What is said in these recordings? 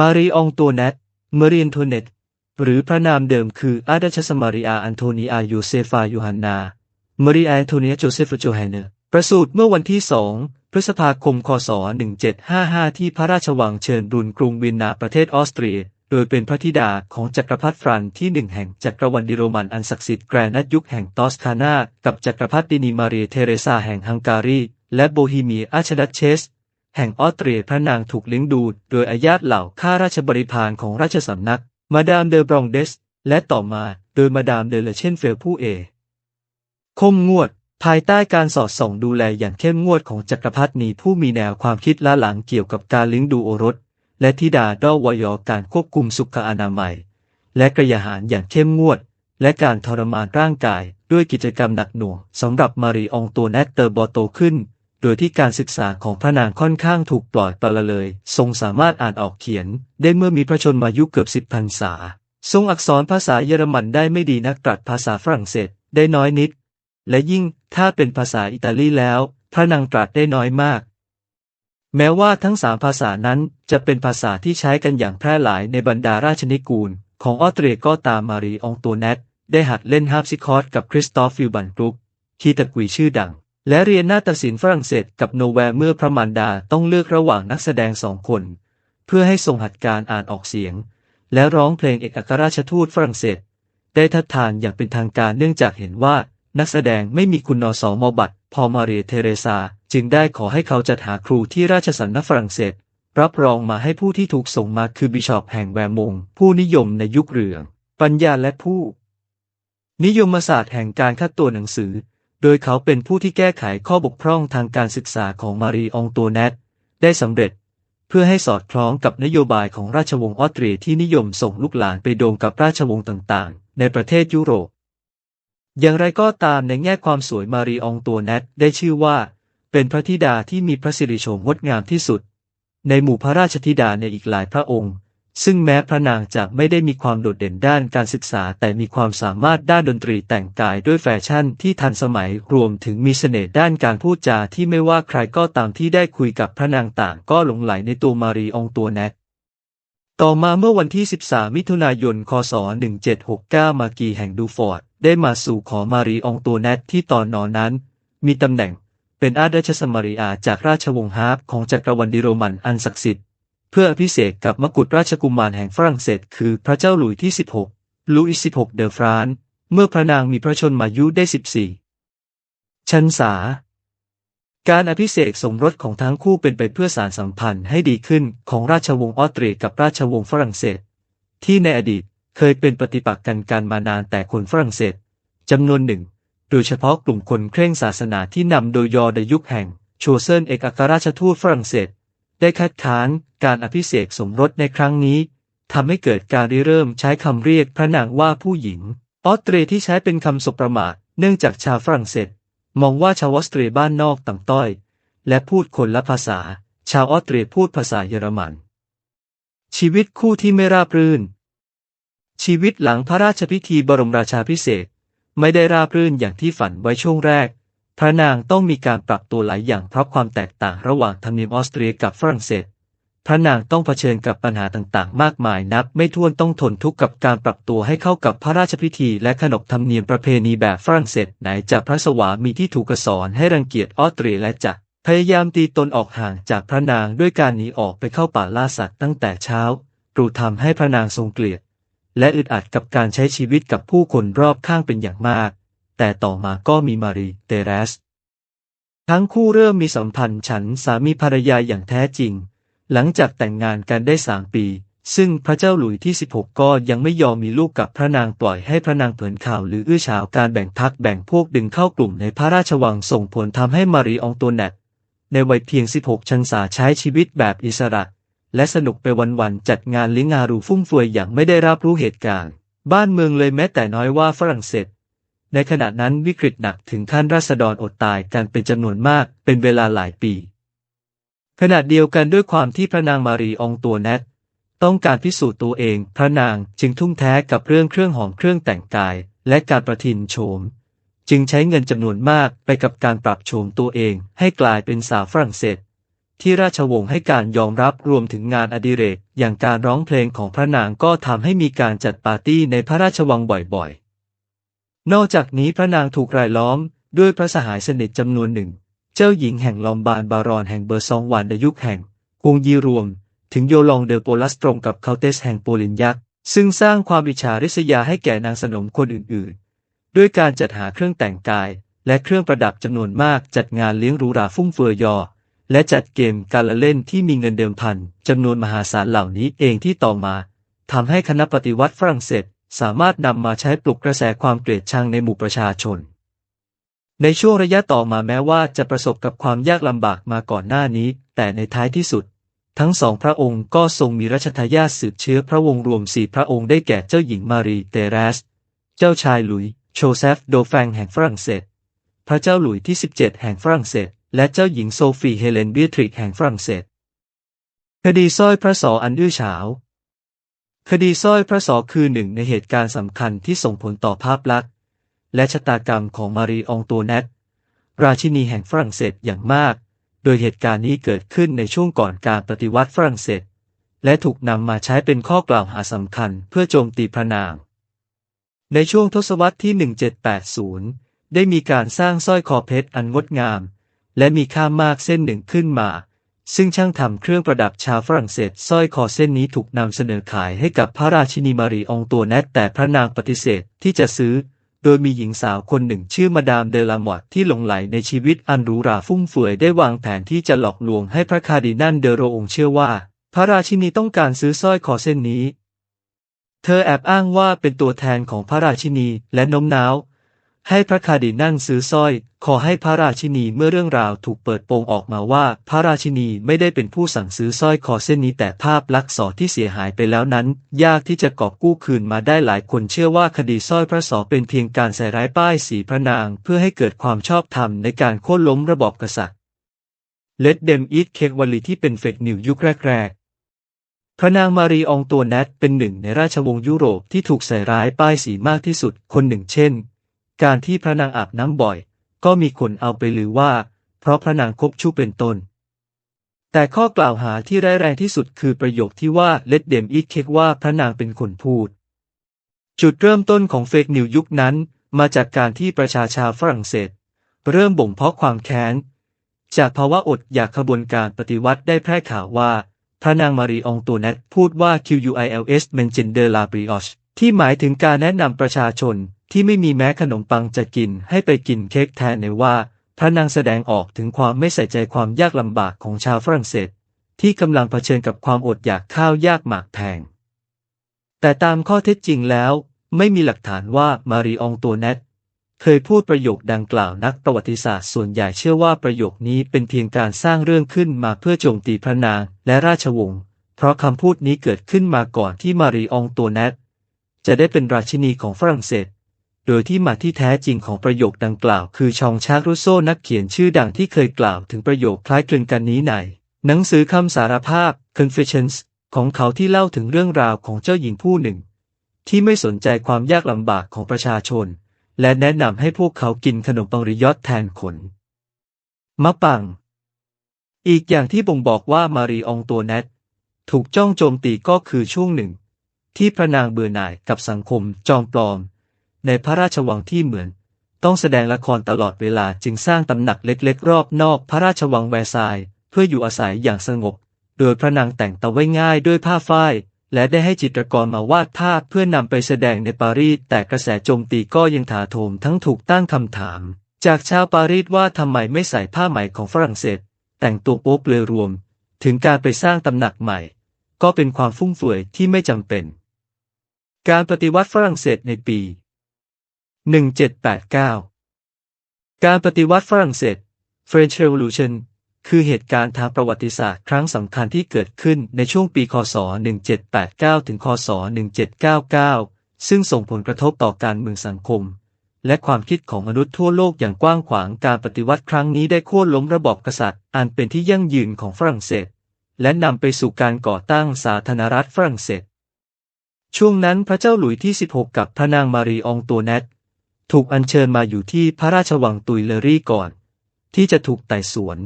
มารีอองตัวแนตเมเรียนโทเนตหรือพระนามเดิมคืออาดัชสมาริอาอันโทนีอายูเซฟายูฮันนามารีอาอันโทเนียโจเซฟโจไฮเนอร์ประสูติเมื่อวันที่2พฤษภาคม คศ 1755 ที่พระราชวังเชิญรุนกรุงวินนาประเทศออสเตรีย โดยเป็นพระธิดาของจักรพรรดิฟรันที่หนึ่งแห่งจักรวรรดิโรมันอันศักดิ์สิทธิ์แกรนัดยุคแห่งตอสคานา กับจักรพรรดินีมารีเทเรซาแห่งฮังการี และโบฮีเมียอาชดัชเชส แห่งออสเตรียพระนางถูกเลี้ยงดูโดยอาญาตเหล่าข้าราชบริพารของราชสำนัก มาดามเดอบรองเดส และต่อมาโดยมาดามเดลเชนเฟลผู้เอ คมงวด ภายใต้การสอดส่องดูแลอย่างเข้มงวดของจักรพรรดินีผู้มีแนวความคิดล้าหลังเกี่ยวกับการเลี้ยงดูโอรส และธิดาด้อวยอการควบคุมสุขอนามัย และกระยาหารอย่างเข้มงวด และการทรมานร่างกายด้วยกิจกรรมหนักหน่วงสำหรับมารีอองตัวแนตเตอร์บอโตขึ้น โดยที่การศึกษาของพระนางค่อนข้างถูกปล่อยปละเลย ทรงสามารถอ่านออกเขียน ได้เมื่อมีพระชนมายุเกือบสิบพรรษา ทรงอักษรภาษาเยอรมันได้ไม่ดีนักตรัสภาษาฝรั่งเศสได้น้อยนิด และยิ่งถ้าเป็นภาษาอิตาลีแล้ว พระนางตรัสได้น้อยมาก แม้ว่าทั้งสามภาษานั้นจะเป็นภาษาที่ใช้กันอย่างแพร่หลายในบรรดาราชนิกูล ของออสเตรียก็ตามมารีองตัวแนตได้หัดเล่นฮาร์ปซิคอร์ดกับคริสตอฟฟิลบันกรุ๊ปคีตะกุยชื่อดัง และเรียนนาฏศิลป์ฝรั่งเศสกับโนแวร์เมื่อพระมารดาต้องเลือกระหว่างนักแสดงสองคน เพื่อให้ทรงหัดการอ่านออกเสียง และร้องเพลงเอกอัครราชทูตฝรั่งเศส ได้ทัดทานอย่างเป็นทางการเนื่องจากเห็นว่านักแสดงไม่มีคุณนสมบัตรพอมาเรียเทเรซา จึงได้ขอให้เขาจัดหาครูที่ราชสำนักฝรั่งเศส รับรองมาให้ผู้ที่ถูกส่งมาคือบิชอปแห่งแวร์มง ผู้นิยมในยุคเรือง ปัญญาและผู้ นิยมศาสตร์แห่งการคัดตัวหนังสือ โดยเขาเป็นผู้ที่แก้ไขข้อบกพร่องทางการศึกษาของมารีองตัวแนตได้สำเร็จ เพื่อให้สอดคล้องกับนโยบายของราชวงศ์ออสเตรียที่นิยมส่งลูกหลานไปโดมกับราชวงศ์ต่างๆ ในประเทศยุโรป อย่างไรก็ตามในแง่ความสวยมารีอองตัวแนตได้ชื่อว่า เป็นพระธิดาที่มีพระสิริโฉมงดงามที่สุด ในหมู่พระราชธิดาในอีกหลายพระองค์ ซึ่งแม้พระนางจะไม่ได้มีความโดดเด่นด้านการศึกษา แต่มีความสามารถด้านดนตรีแต่งกายด้วยแฟชั่นที่ทันสมัยรวมถึงมีเสน่ห์ด้านการพูดจาที่ไม่ว่าใครก็ตามที่ได้คุยกับพระนางต่างก็หลงไหลในตัวมารีองตัวแนตต่อมาเมื่อวันที่ 13 มิถุนายน คศ 1769 มากีแห่งดูฟอร์ด ได้มาสู่ขอมารีองตัวแนตที่ตอนนอนนั้น มีตำแหน่งเป็นอาดัชสมาริอาจากราชวงศ์ฮาร์ปของจักรวรรดิโรมันอันศักดิ์สิทธิ์ เพื่ออภิเษกกับมกุฎราชกุมารแห่งฝรั่งเศสคือพระเจ้าหลุยที่ 16 ลุยส์16เดอฟรานเมื่อพระนางมีพระชนมายุได้ 14 ชันษา การอภิเษกสมรสของทั้งคู่เป็นไปเพื่อสารสัมพันธ์ให้ดีขึ้นของราชวงศ์ออสเตรียกับราชวงศ์ฝรั่งเศส ที่ในอดีตเคยเป็นปฏิปักษ์กันกันมานานแต่คนฝรั่งเศสจำนวนหนึ่ง โดยเฉพาะกลุ่มคนเคร่งศาสนาที่นำโดยยอในยุคแห่ง โชเซนเอกอัครราชทูตฝรั่งเศส ได้คัดค้านการอภิเษกสมรสในครั้งนี้ทำให้เกิดการริเริ่มใช้คำเรียกพระนางว่าผู้หญิง ออสเตรียที่ใช้เป็นคำสบประมาทเนื่องจากชาวฝรั่งเศส มองว่าชาวออสเตรียบ้านนอกต่ำต้อย และพูดคนละภาษา ชาวออสเตรียพูดภาษาเยอรมัน ชีวิตคู่ที่ไม่ราบรื่น ชีวิตหลังพระราชพิธีบรมราชาพิเศษไม่ได้ราบรื่นอย่างที่ฝันไว้ช่วงแรก พระนางต้องมีการปรับตัวหลายอย่างเพราะความแตกต่างระหว่างธรรมเนียมออสเตรียกับฝรั่งเศส พระนางต้องเผชิญกับปัญหาต่างๆ มากมายนับ ไม่ถ้วนต้องทนทุกข์กับการปรับตัวให้เข้ากับพระราชพิธีและขนบธรรมเนียมประเพณีแบบฝรั่งเศสไหนจะพระสวามีที่ถูกสอนให้รังเกียจออสเตรียและจะพยายามตีตนออกห่างจากพระนางด้วยการหนีออกไปเข้าป่าล่าสัตว์ตั้งแต่เช้าตรู่ทำให้พระนางทรงเกลียด และอึดอัดกับการใช้ชีวิตกับผู้คนรอบข้างเป็นอย่างมาก แต่ต่อมาก็มีมารีเตเรส ทั้งคู่เริ่มมีสัมพันธ์ฉันสามีภรรยาอย่างแท้จริง หลังจากแต่งงานกันได้สามปี ซึ่งพระเจ้าหลุยที่ 16 ก็ยังไม่ยอมมีลูกกับพระนางปล่อยให้พระนางเผยข่าวหรืออื้อฉาวการแบ่งพักแบ่งพวกดึงเข้ากลุ่มในพระราชวังส่งผลทำให้มารีอองตัวแนตในวัยเพียง 16 ชันษาใช้ชีวิตแบบอิสระ และสนุกไปวันๆจัดงานเลี้ยงงารูฟุ่มเฟือยอย่างไม่ได้รับรู้เหตุการณ์ บ้านเมืองเลยแม้แต่น้อยว่าฝรั่งเศส ในขณะนั้นวิกฤตหนักถึงขั้นราษฎรอดตายกันเป็นจำนวนมากเป็นเวลาหลายปี ขณะเดียวกันด้วยความที่พระนางมารีองตัวแนตต้องการพิสูจน์ตัวเอง พระนางจึงทุ่มแท้กับเรื่องเครื่องหอมเครื่องแต่งกาย และการประทินโฉม จึงใช้เงินจำนวนมากไปกับการปรับโฉมตัวเองให้กลายเป็นสาวฝรั่งเศส ที่ราชวงศ์ให้การยอมรับรวมถึงงานอดิเรก อย่างการร้องเพลงของพระนางก็ทำให้มีการจัดปาร์ตี้ในพระราชวังบ่อยๆ นอกจากนี้พระนางถูกรายล้อมด้วยพระสหายสนิทจำนวนหนึ่ง เจ้าหญิงแห่งลอมบาร์ดบารอนแห่งเบอร์ซองวันในยุคแห่งกรุงยีรวม ถึงโยลองเดอโปลัสตรงกับเคาเตสแห่งโปลินยักษ์ซึ่งสร้างความอิจฉาริษยาให้แก่นางสนมคนอื่นๆ ด้วยการจัดหาเครื่องแต่งกาย และเครื่องประดับจำนวนมากจัดงานเลี้ยงหรูหราฟุ่มเฟือยยอและจัดเกมการละเล่นที่มีเงินเดิมพันจำนวนมหาศาลเหล่านี้เองที่ต่อมาทำให้คณะปฏิวัติฝรั่งเศส สามารถนำมาใช้ปลุกกระแสความเกลียดชังในหมู่ประชาชน ในช่วงระยะต่อมาแม้ว่าจะประสบกับความยากลำบากมาก่อนหน้านี้ แต่ในท้ายที่สุด ทั้งสองพระองค์ก็ทรงมีรัชทายาทสืบเชื้อพระวงศ์รวมสี่พระองค์ได้แก่เจ้าหญิงมารีเตเรส เจ้าชายหลุยส์โชเซฟโดแฟงแห่งฝรั่งเศส พระเจ้าหลุยส์ที่ 17 แห่งฝรั่งเศส และเจ้าหญิงโซฟีเฮเลนเบียทริกแห่งฝรั่งเศสคดีสร้อยพระสออันอื้อฉาว คดีสร้อยพระสอคือหนึ่งในเหตุการณ์สำคัญที่ส่งผลต่อภาพลักษณ์ และชะตากรรมของมารีองโตเนตราชินีแห่งฝรั่งเศสอย่างมาก โดยเหตุการณ์นี้เกิดขึ้นในช่วงก่อนการปฏิวัติฝรั่งเศส และถูกนำมาใช้เป็นข้อกล่าวหาสำคัญเพื่อโจมตีพระนาง ในช่วงทศวรรษที่ 1780 ได้มีการสร้างสร้อยคอเพชรอันงดงาม และมีค่ามากเส้นหนึ่งขึ้นมา ซึ่งช่างทำเครื่องประดับชาวฝรั่งเศสสร้อยคอเส้นนี้ถูกนำเสนอขายให้กับพระราชินีมารีองตัวแนตแต่พระนางปฏิเสธที่จะซื้อ โดยมีหญิงสาวคนหนึ่งชื่อมาดามเดลามอดที่หลงไหลในชีวิตอันหรูหราฟุ่มเฟือยได้วางแผนที่จะหลอกลวงให้พระคาร์ดินัลเดโรองเชื่อว่า พระราชินีต้องการซื้อสร้อยคอเส้นนี้ เธอแอบอ้างว่าเป็นตัวแทนของพระราชินีและโน้มน้าว ให้พระคาร์ดินัลซื้อสร้อย ขอให้พระราชินีเมื่อเรื่องราวถูกเปิดโปงออกมาว่า พระราชินีไม่ได้เป็นผู้สั่งซื้อสร้อยคอเส้นนี้แต่ภาพลักษณ์ที่เสียหายไปแล้วนั้น ยากที่จะกอบกู้คืนมาได้หลายคนเชื่อว่าคดีสร้อยพระสอเป็นเพียงการใส่ร้ายป้ายสีพระนาง เพื่อให้เกิดความชอบธรรมในการโค่นล้มระบอบกษัตริย์เลดเดมอีทเค้กวลีที่เป็นเฟกนิวยุคแรกพระนางมารีองตัวแนตเป็นหนึ่งในราชวงศ์ยุโรปที่ถูกใส่ร้ายป้ายสีมากที่สุดคนหนึ่งเช่น การที่พระนางอาบน้ำบ่อย ก็มีคนเอาไปลือว่า เพราะพระนางคบชู้เป็นต้น แต่ข้อกล่าวหาที่ร้ายแรงที่สุดคือประโยคที่ว่าเลดเดมอีทเคกว่าพระนางเป็นคนพูด จุดเริ่มต้นของเฟกนิวยุคนั้นมาจากการที่ประชาชาฝรั่งเศส เริ่มบ่มเพาะความแค้น จากภาวะอดอยากขบวนการปฏิวัติได้แพร่ข่าวว่า พระนางมารีองตัวเนตพูดว่า QUILS m e n g e n d e la brioche ที่หมายถึงการแนะนำประชาชน ที่ไม่มีแม้ขนมปังจะกินให้ไปกินเค้กแทนในว่า พระนางแสดงออกถึงความไม่ใส่ใจความยากลำบากของชาวฝรั่งเศส ที่กำลังเผชิญกับความอดอยากข้าวยากหมากแพง แต่ตามข้อเท็จจริงแล้ว ไม่มีหลักฐานว่ามารีองตัวเนตเคยพูดประโยคดังกล่าวนักประวัติศาสตร์ส่วนใหญ่เชื่อว่าประโยคนี้เป็นเพียงการสร้างเรื่องขึ้นมาเพื่อโจมตีพระนางและราชวงศ์ เพราะคำพูดนี้เกิดขึ้นมาก่อนที่มารีองตัวเนตจะได้เป็นราชินีของฝรั่งเศส โดยที่มาที่แท้จริงของประโยคดังกล่าวคือชองชากรุโซนักเขียนชื่อดังที่เคยกล่าวถึงประโยคคล้ายคลึงกันนี้ใน หนังสือคำสารภาพ Confessions ของเขาที่เล่าถึงเรื่องราวของเจ้าหญิงผู้หนึ่ง ที่ไม่สนใจความยากลำบากของประชาชน และแนะนำให้พวกเขากินขนมปังริยอตแทนขนมะปัง อีกอย่างที่บ่งบอกว่ามารีองตัวเนตถูกจ้องโจมตีก็คือช่วงหนึ่ง ที่พระนางเบื่อหน่ายกับสังคมจอมปลอม ในพระราชวังที่เหมือน ต้องแสดงละครตลอดเวลาจึงสร้างตำหนักเล็กๆ รอบนอกพระราชวังแวร์ซายน์เพื่ออยู่อาศัยอย่างสงบ โดยพระนางแต่งตะไว้ง่ายด้วยผ้าฝ้ายและได้ให้จิตรกรมาวาดภาพเพื่อนำไปแสดงในปารีสแต่กระแสโจมตีก็ยังถาโถมทั้งถูกตั้งคำถาม จากชาวปารีสว่าทำไมไม่ใส่ผ้าไหมของฝรั่งเศส แต่งตัวโป๊เปลือยรวม ถึงการไปสร้างตำหนักใหม่ ก็เป็นความฟุ่มเฟือยที่ไม่จำเป็น การปฏิวัติฝรั่งเศสในปี 1789 การปฏิวัติฝรั่งเศส French Revolution คือเหตุการณ์ทางประวัติศาสตร์ครั้งสำคัญที่เกิดขึ้นในช่วงปี คศ 1789 ถึง คศ 1799 ซึ่งส่งผลกระทบต่อการเมืองสังคม และความคิดของมนุษย์ทั่วโลกอย่างกว้างขวางการปฏิวัติครั้งนี้ได้โค่นล้มระบอบกษัตริย์ อันเป็นที่ยั่งยืนของฝรั่งเศส และนำไปสู่การก่อตั้งสาธารณรัฐฝรั่งเศส ช่วงนั้นพระเจ้าหลุยที่ 16 กับพระนางมารีองตัวเนต ถูกอัญเชิญมาอยู่ที่พระราชวังตุยเลอรี่ก่อน ที่จะถูกไต่สวน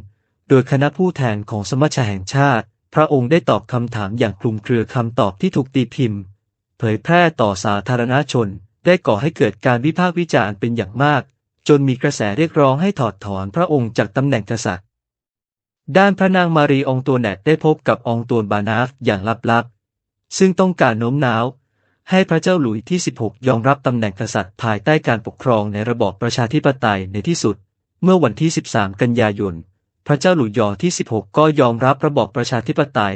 โดยคณะผู้แทนของสมัชชาแห่งชาติ พระองค์ได้ตอบคำถามอย่างคลุมเครือคำตอบที่ถูกตีพิมพ์ เผยแพร่ต่อสาธารณชน ได้ก่อให้เกิดการวิพากษ์วิจารณ์เป็นอย่างมาก จนมีกระแสเรียกร้องให้ถอดถอนพระองค์จากตำแหน่งกษัตริย์ ด้านพระนางมารีองตัวแนตได้พบกับองตัวบานาฟอย่างลับๆซึ่งต้องการโน้มน้าว ให้พระเจ้าหลุยที่ 16 ยอมรับตำแหน่งกษัตริย์ภายใต้การปกครองในระบอบประชาธิปไตยในที่สุด เมื่อวันที่ 13 กันยายน พระเจ้าหลุยยอที่ 16 ก็ยอมรับระบอบประชาธิปไตย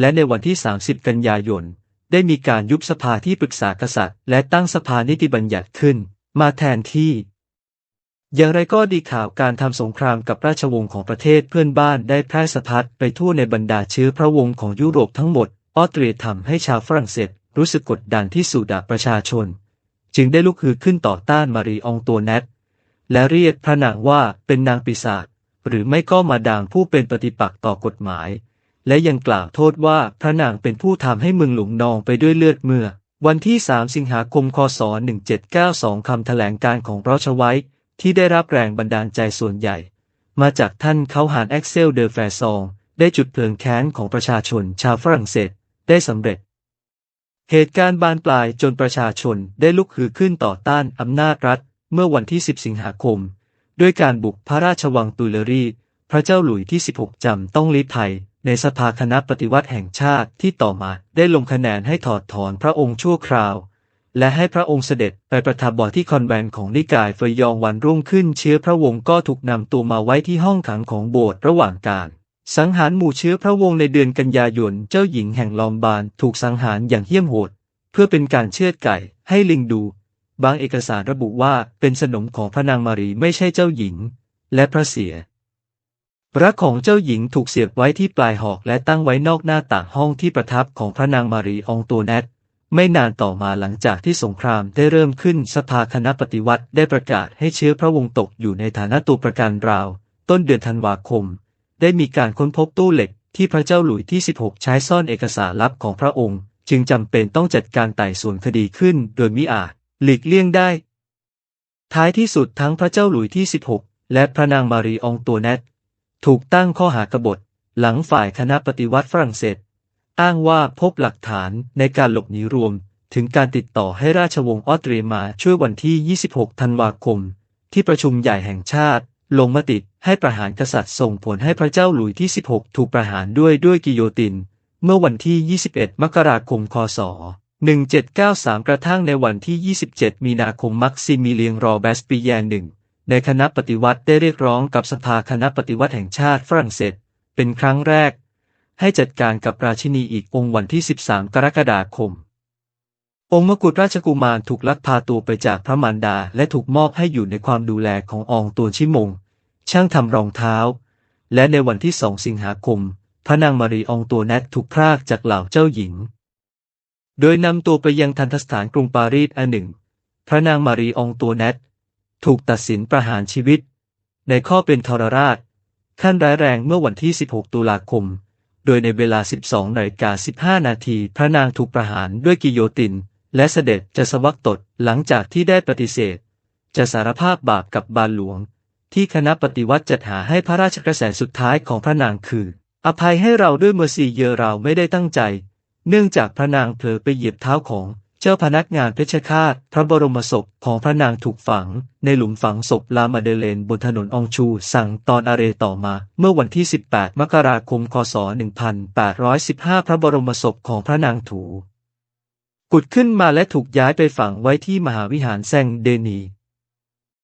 และในวันที่ 30 กันยายน ได้มีการยุบสภาที่ปรึกษากษัตริย์ และตั้งสภานิติบัญญัติขึ้น มาแทนที่ อย่างไรก็ดีข่าวการทำสงครามกับราชวงศ์ของประเทศเพื่อนบ้านได้แพร่สะพัดไปทั่วในบรรดาเชื้อพระวงศ์ของยุโรปทั้งหมดออสเตรียทำให้ชาวฝรั่งเศส รู้สึกกดดันที่สุดาประชาชน จึงได้ลุกฮือขึ้นต่อต้านมารีองตัวแนตและเรียกพระนางว่าเป็นนางปีศาจหรือไม่ก็มาดางผู้เป็นปฏิปักษ์ต่อกฎหมาย และยังกล่าวโทษว่าพระนางเป็นผู้ทำให้เมืองหลงนองไปด้วยเลือดเมื่อ วันที่ 3 สิงหาคม คศ 1792 คำแถลงการของราชไว้ที่ได้รับแรงบันดาลใจส่วนใหญ่ มาจากท่านเขาหานแอ็กเซลเดอแฟซอง ได้จุดเพลิงแค้นของประชาชนชาวฝรั่งเศสได้สำเร็จ เหตุการณ์บานปลายจนประชาชนได้ลุกฮือขึ้นต่อต้านอำนาจรัฐ เมื่อวันที่ 10 สิงหาคม ด้วยการบุกพระราชวังตุเลรี พระเจ้าหลุยที่ 16 จำต้องลี้ภัย ในสภาคณะปฏิวัติแห่งชาติที่ต่อมาได้ลงคะแนนให้ถอดถอนพระองค์ชั่วคราว และให้พระองค์เสด็จไปประทับบอที่คอนแวนของนิกายเฟยยองวันรุ่งขึ้นเชื้อพระวงศ์ก็ถูกนำตัวมาไว้ที่ห้องขังของโบสถ์ระหว่างการ สังหารหมู่เชื้อพระวงศ์ในเดือนกันยายน เจ้าหญิงแห่งลอมบานถูกสังหารอย่างเหี้ยมโหด เพื่อเป็นการเชือดไก่ให้ลิงดู บางเอกสารระบุว่าเป็นสนมของพระนางมารีไม่ใช่เจ้าหญิง และพระเสียพระของเจ้าหญิงถูกเสียบไว้ที่ปลายหอกและตั้งไว้นอกหน้าต่างห้องที่ประทับของพระนางมารีองโตเนตไม่นานต่อมาหลังจากที่สงครามได้เริ่มขึ้นสภาคณะปฏิวัติได้ประกาศให้เชื้อพระวงศ์ตกอยู่ในฐานะตัวประกันราว ต้นเดือนธันวาคม ได้มีการค้นพบตู้เหล็กที่พระเจ้าหลุยที่ 16 ใช้ซ่อนเอกสารลับของพระองค์ จึงจำเป็นต้องจัดการไต่สวนคดีขึ้นโดยมิอาจหลีกเลี่ยงได้ ท้ายที่สุดทั้งพระเจ้าหลุยที่ 16 และพระนางมารีองตัวเนตถูกตั้งข้อหากบฏ หลังฝ่ายคณะปฏิวัติฝรั่งเศส อ้างว่าพบหลักฐานในการหลบหนีรวม ถึงการติดต่อให้ราชวงศ์ออสเตรียมาช่วยวันที่ 26 ธันวาคม ที่ประชุมใหญ่แห่งชาติ ลงมติให้ประหารกษัตริย์ส่งผลให้พระเจ้าหลุยที่ 16 ถูกประหารด้วยด้วยกิโยติน เมื่อวันที่ 21 มกราคม คศ 1793 กระทั่งในวันที่ 27 มีนาคม มักซิมิเลียงรอแบสปีแยนหนึ่ง ในคณะปฏิวัติได้เรียกร้องกับสภาคณะปฏิวัติแห่งชาติฝรั่งเศส เป็นครั้งแรก ให้จัดการกับราชินีอีกองค์วันที่ 13 กรกฎาคมองค์มกุฎราชกุมารถูกลักพาตัวไปจากพระมารดาและถูกมอบให้อยู่ในความดูแลขององตัวชิมง ช่างทำรองเท้า และในวันที่2สิงหาคม พระนางมารีองตัวแนทถูกพรากจากเหล่าเจ้าหญิง โดยนำตัวไปยังทันทสถานกรุงปารีสอันหนึ่ง พระนางมารีองตัวแนทถูกตัดสินประหารชีวิต ในข้อเป็นทรราช ขั้นร้ายแรงเมื่อวันที่ 16 ตุลาคม โดยในเวลา 12นาฬิกา15 นาที พระนางถูกประหารด้วยกิโยติน และเสด็จจะสวักตดหลังจากที่ได้ปฏิเสธ จะสารภาพบาปกับบาลหลวง ที่คณะปฏิวัติจัดหาให้พระราชกระแสสุดท้ายของพระนางคือ อภัยให้เราด้วยเมอร์ซีเยอเราไม่ได้ตั้งใจ เนื่องจากพระนางเผลอไปเหยียบเท้าของเจ้าพนักงานเพชฌฆาต พระบรมศพของพระนางถูกฝัง ในหลุมฝังศพลามาเดเลนบนถนนองชู สั่งตอนอาเรต่อมา เมื่อวันที่ 18 มกราคม คศ 1815 พระบรมศพของพระนางถูกุดขึ้นมาและถูกย้ายไปฝังไว้ที่มหาวิหารแซงเดนี